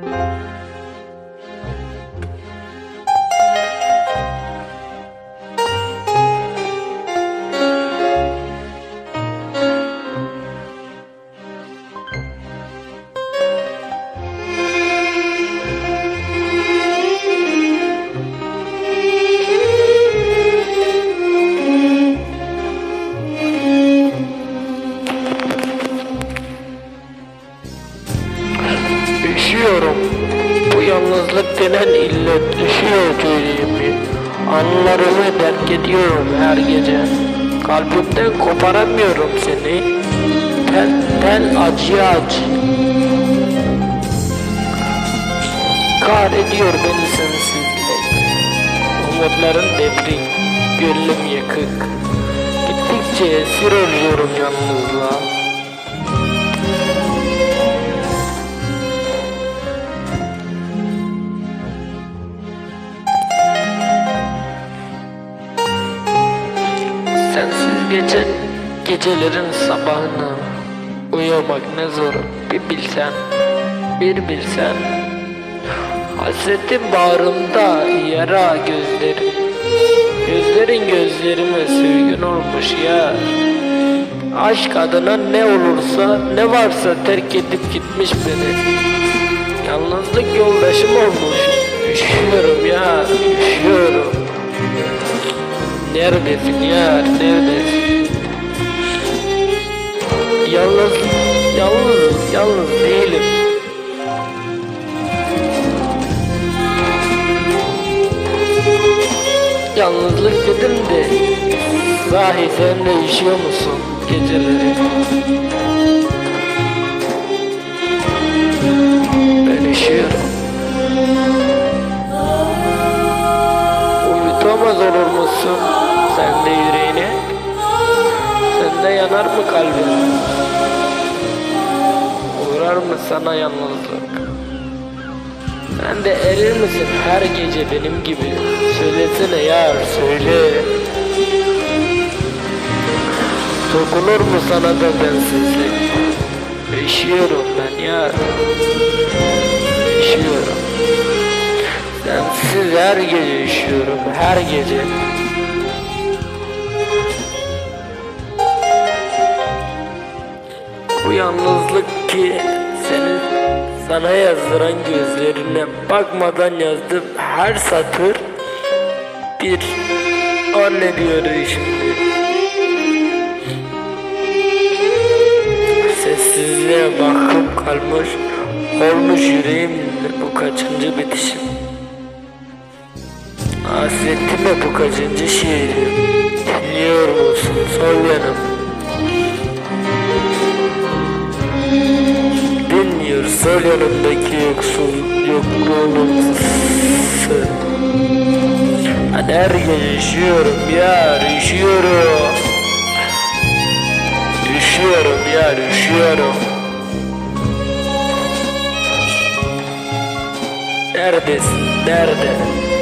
you Üşüyorum. Bu yalnızlık denen illet üşüyor yüreğimi. Anılarımı terk ediyorum her gece. Kalbimden koparamıyorum seni. Tel tel acı acı. Kahrediyor beni sensizlik. Umutların debrik, gönlüm yıkık. Gittikçe esir oluyorum yalnızlığa. Geçen gecelerin sabahını. Uyumak ne zor bir bilsen Bir bilsen. Hasretim bağrımda yara gözlerim Gözlerin gözlerime sürgün olmuş ya Aşk adına ne olursa ne varsa terk edip gitmiş beni. Yalnızlık yoldaşım olmuş Üşüyorum ya üşüyorum. Neredesin ya? Neredesin? Yalnız, değilim. Yalnızlık dedim de Sahi sen de üşüyor musun geceleri? Ben üşüyorum. Uyutamaz olur musun sen de yüreğini? Sende yanar mı kalbin? Uğrar mı sana yalnızlık? Sen de erir misin her gece benim gibi? Söylesene yar söyle. Dokunur mu sana da bensizlik? Üşüyorum ben yar. Üşüyorum. Sensiz her gece üşüyorum, her gece. Yalnızlık ki seni sana yazdıran gözlerine bakmadan yazdım her satır bir anne diyor şimdi. Sessizliğe mahkum kalmış olmuş yüreğimdir bu kaçıncı bitişim. Hasretime bu kaçıncı şiirim Dinliyor musun sol yanım Dinliyor sol yanımdaki yoksul yokluğunun Hadi her gece üşüyorum yar üşüyorum. Üşüyorum yar üşüyorum. Neredesin nerede